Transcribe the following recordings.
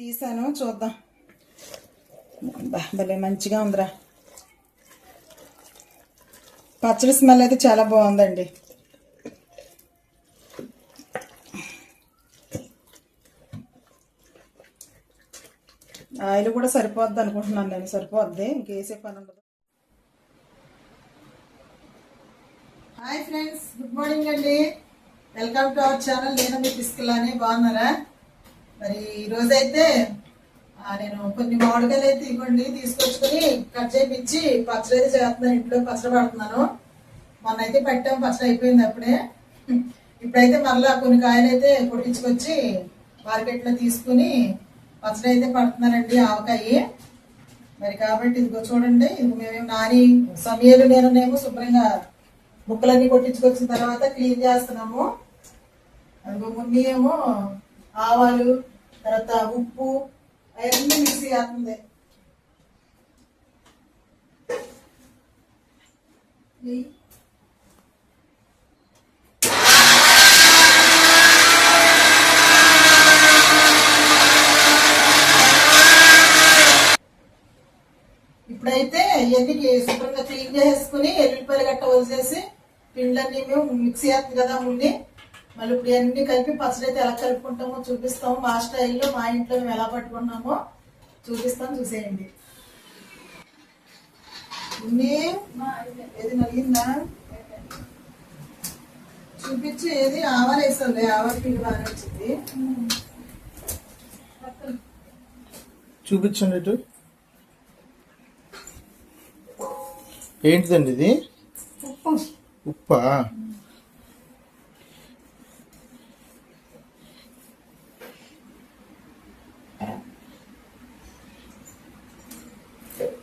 తీసాను చూద్దాం. భలే మంచిగా ఉందిరా. పచ్చడి స్మెల్ అయితే చాలా బాగుందండి. ఆయిల్ కూడా సరిపోద్ది అనుకుంటున్నాను నేను సరిపోద్ది ఇంకేసే పని ఉండదు. హాయ్ ఫ్రెండ్స్ గుడ్ మార్నింగ్ అండి. Welcome to our channel. నేను మీ తీసుకెళ్ళాని బాగున్నారా? మరి ఈరోజైతే అయితే నేను కొన్ని మామిడికాయలు అయితే ఇవ్వండి తీసుకొచ్చుకొని కట్ చేయించి పచ్చడి అయితే చేస్తున్నాను ఇంట్లో పచ్చడి పడుతున్నాను. మొన్న అయితే పెట్టాం పచ్చడి అయిపోయింది అప్పుడే. ఇప్పుడైతే మరలా కొన్ని కాయలు అయితే కొట్టించుకొచ్చి మార్కెట్లో తీసుకుని పచ్చడి అయితే పడుతున్నానండి ఆవకాయ. మరి కాబట్టి ఇదిగో చూడండి ఇది మేము నాని సమయాలు నేనునేమో శుభ్రంగా ముక్కలన్నీ కొట్టించుకొచ్చిన తర్వాత క్లీన్ చేస్తున్నాము. అదిగో మున్ని ఏమో ఆవాలు తర్వాత ఉప్పు అవన్నీ మిక్సీ చేస్తుంది నెయ్యి. ఇప్పుడైతే ఇవన్నీ శుభ్రంగా క్లీన్ చేసుకుని ఎల్లిపాయలు గట్ట వదిలేసి పిండ్లన్నీ మేము మిక్సీ చేస్తుంది కదా ముందు మళ్ళీ ఇప్పుడు ఇవన్నీ కలిపి పచ్చడి అయితే ఎలా కలుపుకుంటామో చూపిస్తాము. మా స్టైల్లో మా ఇంట్లో మేము ఎలా పట్టుకున్నామో చూపిస్తాం చూసేయండి. ఉన్ని, ఏది నలిగిందా? చూపించి ఏది ఆవాలు వేస్తుంది ఆవాల పిండి బాగా వచ్చింది చూపించండి ఇటు. ఏంటిదండి ఇది? ఉప్పు. ఉప్పా?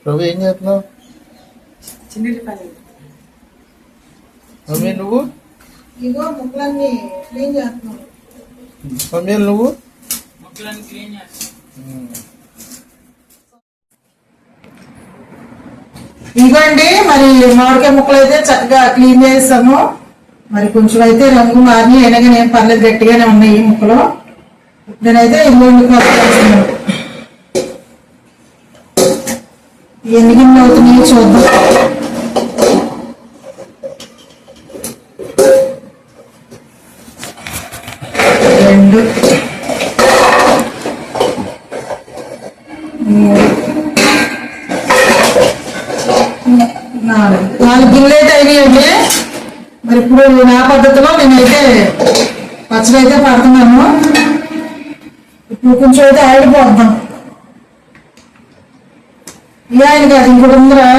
రవి ఏం చేస్తున్నావు? మమ్మీ నువ్వు? ఇగో ముక్కలన్నీ క్లీన్ చేస్తున్నాం. మమ్మీ నువ్వు? ఇదిగోండి మరి మామిడికాయ ముక్కలు అయితే చక్కగా క్లీన్ చేస్తాము మరి కొంచెం అయితే రంగు మారి అయినా కానీ ఏం పర్లేదు గట్టిగానే ఉన్నాయి ఈ ముక్కలు. నేనైతే ఇల్లు ఎన్ని గిన్నెలు అవుతున్నాయో చూద్దాం. రెండు. మూడు. నాలుగు. నాలుగు గిన్నెలు అయితే అయినాయండి. మరి ఇప్పుడు నా పద్ధతిలో నేనైతే పచ్చడి అయితే పడుతున్నాను. ఇప్పుడు కొంచెం అయితే ఆయిల్ పోద్దాం. ఈ ఆయిల్ కాదు ఇంకోటి ఉందిరా.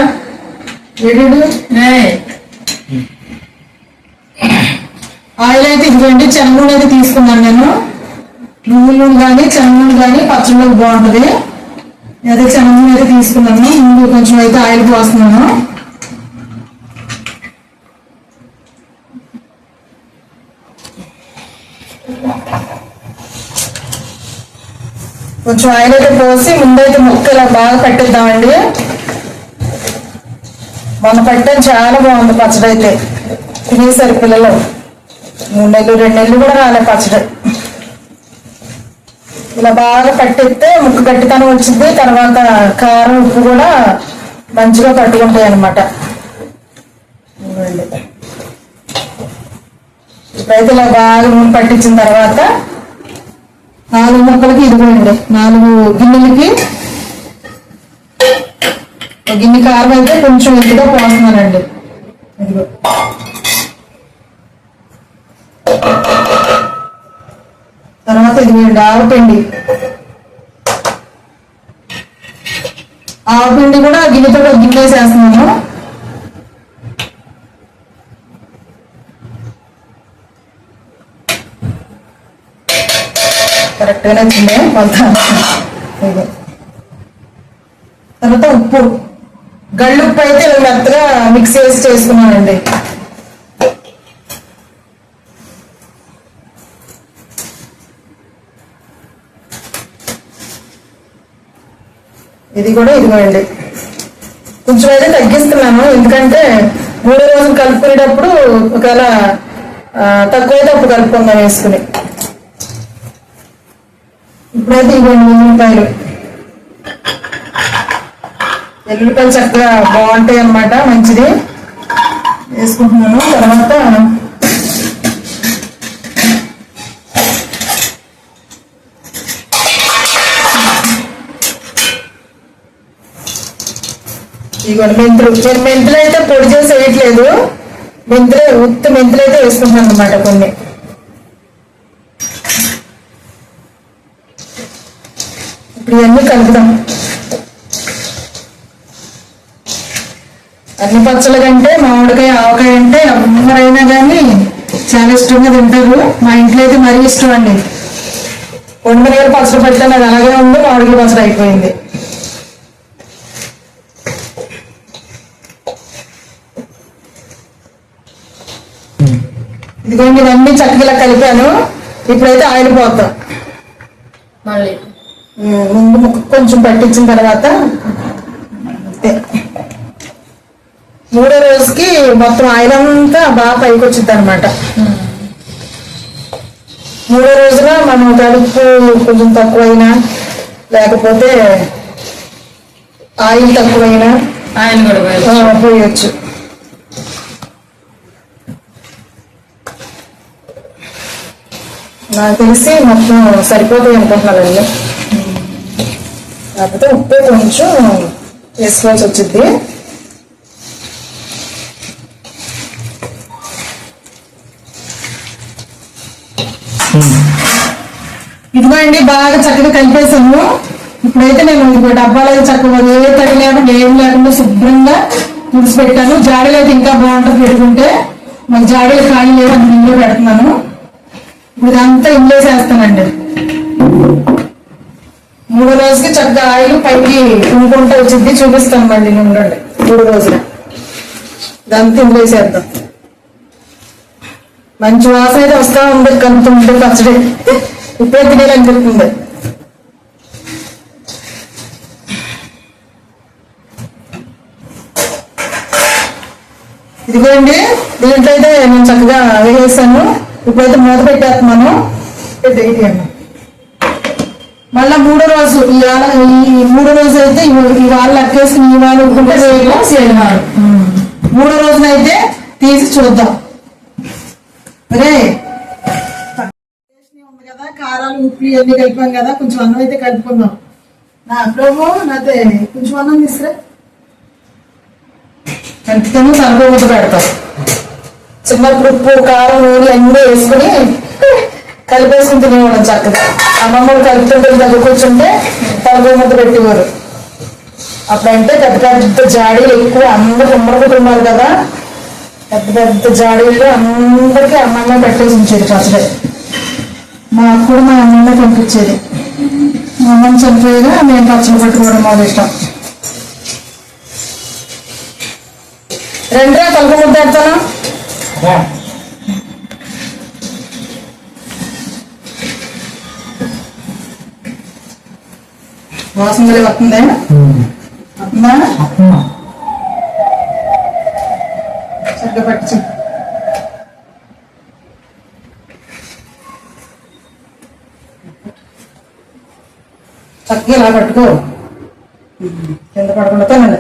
ఆయిల్ అయితే ఇదిగోండి శనగనూనె అయితే తీసుకున్నాను నేను. నువ్వులు కానీ శనగ నూనె కానీ పచ్చళ్ళు బాగుంటుంది. అదే శనగనూనె అయితే తీసుకున్నాను. ముందు కొంచెం అయితే ఆయిల్ పోస్తున్నాను. కొంచెం ఆయిల్ అయితే పోసి ముందైతే ముక్కలు ఇలా బాగా పట్టిద్దామండి. మొన్న పట్టడం చాలా బాగుంది పచ్చడి అయితే తినేసారు పిల్లలు. మూడు నెలలు రెండు నెలలు కూడా రాలే పచ్చడి. ఇలా బాగా పట్టిస్తే ముక్కు గట్టితనం వచ్చింది తర్వాత కారం ఉప్పు కూడా మంచిగా పట్టుకుంటాయి అనమాట ఇప్పుడైతే ఇలా బాగా నూనె పట్టించిన తర్వాత నాలుగు ముక్కలకి ఇదిగోండి నాలుగు గిన్నెలకి గిన్నె కారం అయితే కొంచెం ఎక్కువగా పోస్తున్నానండి. ఇదిగో. తర్వాత ఇదిగోండి ఆవపిండి ఆవపిండి కూడా గిన్నెతో గిన్నె వేసేస్తున్నాను. కరెక్ట్గానే వచ్చింది కొంత తర్వాత ఉప్పు. గళ్ళు ఉప్పు అయితే మెత్తగా మిక్స్ చేసి చేసుకున్నానండి. ఇది కూడా ఇదిగోండి. కొంచెం అయితే తగ్గిస్తున్నాను. ఎందుకంటే మూడో రోజులు కలుపుకునేటప్పుడు ఒకవేళ ఆ, తక్కువైతే అప్పుడు కలుపుకుందాం వేసుకుని. ఇప్పుడైతే ఇవ్వండి వెల్లుల్లిపాయలు వెల్లుల్లిపాయలు చక్కగా బాగుంటాయి అనమాట మంచిది. వేసుకుంటున్నాను. తర్వాత ఇవ్వండి మెంతులు. నేను మెంతులు అయితే పొడి చేసి వేయట్లేదు. మెంతులే ఉత్తి మెంతులు అయితే వేసుకుంటున్నాను అనమాట కొన్ని ఇప్పుడు ఇవన్నీ కలుపుదాం పచ్చళ్ళ కంటే మామిడికాయ ఆవకాయ అంటే ఎవరైనా కానీ చాలా ఇష్టంగా తింటారు. మా ఇంట్లో అయితే మరీ ఇష్టం అండి. కొండనీరు పచ్చడి పెట్టాను అది అలాగే ఉంది మామిడికాయ పచ్చడి అయిపోయింది. ఇదిగోండి ఇవన్నీ చక్కగా కలిపాను. ఇప్పుడైతే ఆయిల్ పోతాం మళ్ళీ. ముందు ముక్క కొంచెం పట్టించిన తర్వాత అంతే. మూడో రోజుకి మొత్తం ఆయిల్ అంతా బాగా పైకి వచ్చింది అనమాట మూడో రోజున మనం కలుపు కొంచెం తక్కువైనా లేకపోతే ఆయిల్ తక్కువైనా ఆయన కూడా. పోయొచ్చు. నాకు తెలిసి మొత్తం సరిపోతాయి అనుకుంటున్నానండి కాకపోతే ఉప్పు కొంచెం వేసుకోవాల్సి వచ్చింది అండి బాగా చక్కగా కలిపేసాము ఇప్పుడైతే నేను ఇదిగో డబ్బాలో చక్కగా ఏ తడి లేకుండా ఏం లేకుండా శుభ్రంగా తుడిచి జాడీలు జాడీలో అయితే ఇంకా బాగుంటుంది పెట్టుకుంటే. మాకు జాడీలు ఖాళీ లేదని ఇంట్లో పెడుతున్నాను. ఇప్పుడు ఇదంతా ఇంట్లో చేస్తానండి మూడు రోజుకి చక్కగా ఆయిల్ పైకి కుంకుంటూ వచ్చింది చూపిస్తాను మళ్ళీ ఉండండి. మూడు రోజులు. ఇదంతా ఇంట్లో చేద్దాం మంచి వాసన అయితే వస్తా ఉంది కలుపుతుంటే పచ్చడి. ఇప్పుడే తినేయాలనిపిస్తుంది ఇదిగోండి దీంట్లో అయితే నేను చక్కగా వేసేసాను. ఇప్పుడైతే మూత పెట్టేస్తున్నాను. పెట్టేయండి మళ్ళా మూడో రోజు ఇవాళ ఈ మూడో రోజు అయితే ఇవ- ఇవాళ లెక్కేసి ఇవాళ ఉంటే శనివారం మూడో రోజునైతే తీసి చూద్దాం రే ఉంది కదా కారాలు ఉప్పు ఇవన్నీ కలిపాం కదా కొంచెం అన్నం అయితే కలుపుకుందాం. నా ప్రభు నాతే కొంచెం అన్నం తీసుకురా. కలిపితేనే సరిపోత పెడతాం. చిన్నప్పుడు ఉప్పు కారం నూనె అన్నీ వేసుకుని కలిపేసుకుని తినేవాళ్ళం చక్కగా. అమ్మమ్మలు కలుపుతుంటే తగ్గుకొచ్చుంటే కూర్చుంటే తలపై ముద్ద పెట్టేవారు. అప్పుడంటే పెద్ద పెద్ద జాడీలు ఎక్కువ అందరు ఉమ్మడి కుటుంబాలు కదా. పెద్ద పెద్ద జాడీలు అందరికీ అమ్మమ్మ పెట్టేసి ఉంచేది పచ్చడి మా అప్పుడు మా అమ్మమ్మ పంపించేది. మా అమ్మమ్మ చనిపోయేగా మేము పచ్చడి పెట్టుకోవడం మాకు ఇష్టం. రెండురా తలక ముద్ద ఎడతాను వాసన వస్తుందా? వస్తుందా? చక్కగా పట్టించు. ఇలా పట్టుకో. కింద పడకుండా తినండి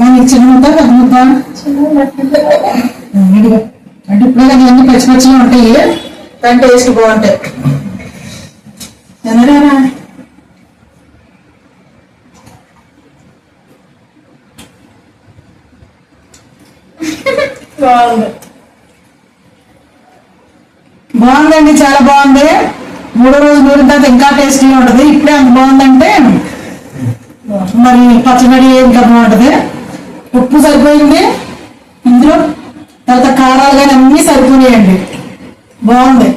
నీకు చిన్న ముద్ద పెద్ద ముద్ద? ఇదిగో. అంటే ఇప్పుడే కానీ అన్ని పచ్చి పచ్చిగా ఉంటాయి. కానీ టేస్ట్ బాగుంటాయి. తినరారా బాగుంది. బాగుందండి చాలా బాగుంది. మూడో రోజు నూరిన తర్వాత ఇంకా టేస్టీగా ఉంటుంది. ఇప్పుడే అంత బాగుందంటే మరి పచ్చడి ఇంకా బాగుంటుంది ఉప్పు సరిపోయింది. ఇందులో తర్వాత కారాలు కానీ అన్నీ సరిపోయాయండి బాగుంది.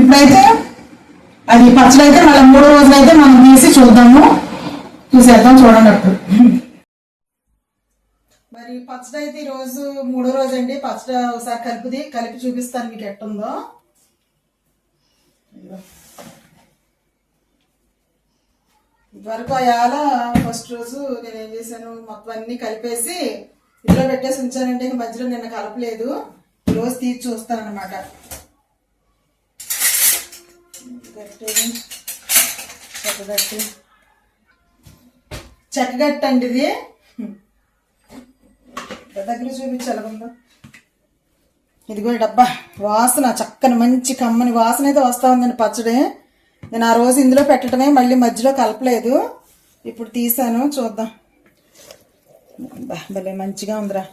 ఇప్పుడైతే అది పచ్చడి అయితే మళ్ళీ మూడో రోజులు అయితే మనం తీసి చూద్దాము. చూసేద్దాం చూడండి అప్పుడు. మరి పచ్చడి అయితే ఈ రోజు మూడో రోజు అండి పచ్చడి ఒకసారి కలిపిది కలిపి చూపిస్తాను మీకు ఎట్టుందో. ఇదివరకు అయాల ఫస్ట్ రోజు నేను ఏం చేశాను మొత్తం అన్ని కలిపేసి ఇంట్లో పెట్టేసి ఉంచానంటే ఇంక మధ్యలో నిన్న కలపలేదు. ఈరోజు తీసి చూస్తానన్నమాట. గట్టి చెక్కగట్టి చెక్కగట్టి అండి ఇది. దగ్గర చూపించాలి కొంత ఇదిగో డబ్బా వాసన చక్కని మంచి కమ్మని వాసన అయితే వస్తా ఉందండి పచ్చడి. నేను ఆ రోజు ఇందులో పెట్టడమే మళ్ళీ మధ్యలో కలపలేదు. ఇప్పుడు తీసాను చూద్దాం. భలే మంచిగా ఉందిరా.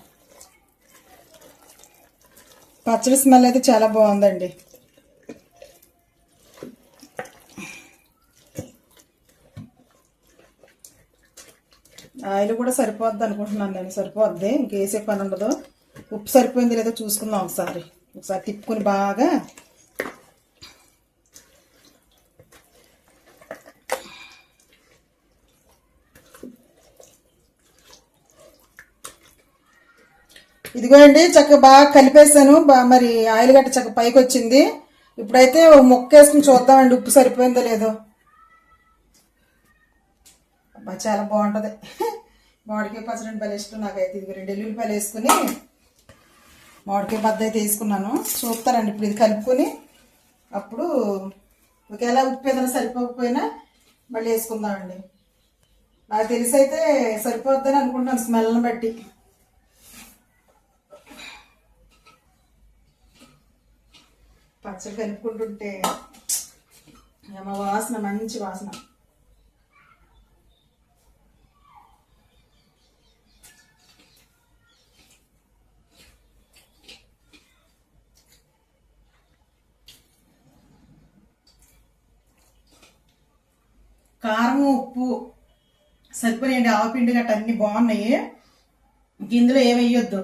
పచ్చడి స్మెల్ అయితే చాలా బాగుందండి. ఆయిల్ కూడా సరిపోద్ది అనుకుంటున్నాను నేను సరిపోద్ది. ఇంకేసే పని ఉండదు. ఉప్పు సరిపోయింది లేదో చూసుకుందాం ఒకసారి. ఒకసారి తిప్పుకొని బాగా ఇదిగో అండి చక్కగా బాగా కలిపేసాను బా- మరి ఆయిల్ గట్ట చక్క పైకి వచ్చింది ఇప్పుడైతే ముక్క వేసుకుని చూద్దామండి ఉప్పు సరిపోయిందో లేదో. అబ్బా చాలా బాగుంటుంది. మామిడికాయ పచ్చడి భలే ఇష్టం నాకైతే. ఇది రెండు ఎల్లుల్లిపాయలు వేసుకుని మామిడికాయ బద్ద అయితే వేసుకున్నాను. చూస్తానండి ఇప్పుడు ఇది కలుపుకొని. అప్పుడు ఒకవేళ ఉప్పు ఏదైనా సరిపోకపోయినా మళ్ళీ వేసుకుందామండి. నాకు తెలిసి అయితే సరిపోద్దని అనుకుంటాను స్మెల్ని బట్టి. పచ్చడి కలుపుకుంటుంటే ఏమో వాసన మంచి వాసన కారం ఉప్పు సరిపోయాయండి ఆవపిండి గట్ట అన్ని బాగున్నాయి. ఇంక ఇందులో ఏమి వేయొద్దు.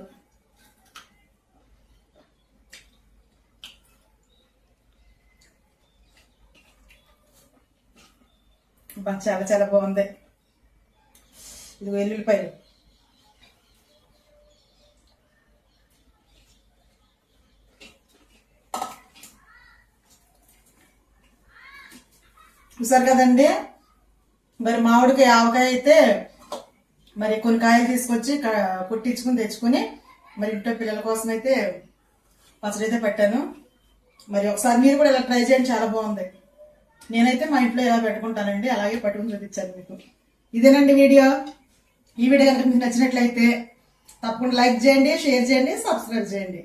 చాలా చాలా బాగుంది. ఇది వెల్లుల్లిపాయలు చూసారు కదండి? మరి మామిడికాయ ఆవకాయ అయితే మరి కొన్ని కాయలు తీసుకొచ్చి కుట్టించుకుని తెచ్చుకుని మరి ఇంట్లో పిల్లల కోసం అయితే పచ్చడి అయితే పెట్టాను. మరి ఒకసారి మీరు కూడా ఇలా ట్రై చేయండి చాలా బాగుంది. నేనైతే మా ఇంట్లో ఇలా పెట్టుకుంటానండి అలాగే పట్టుకుని చూపించాను మీకు. ఇదేనండి వీడియో. ఈ వీడియో కనుక మీకు నచ్చినట్లయితే తప్పకుండా లైక్ చేయండి షేర్ చేయండి సబ్స్క్రైబ్ చేయండి.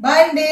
బాయ్ అండి.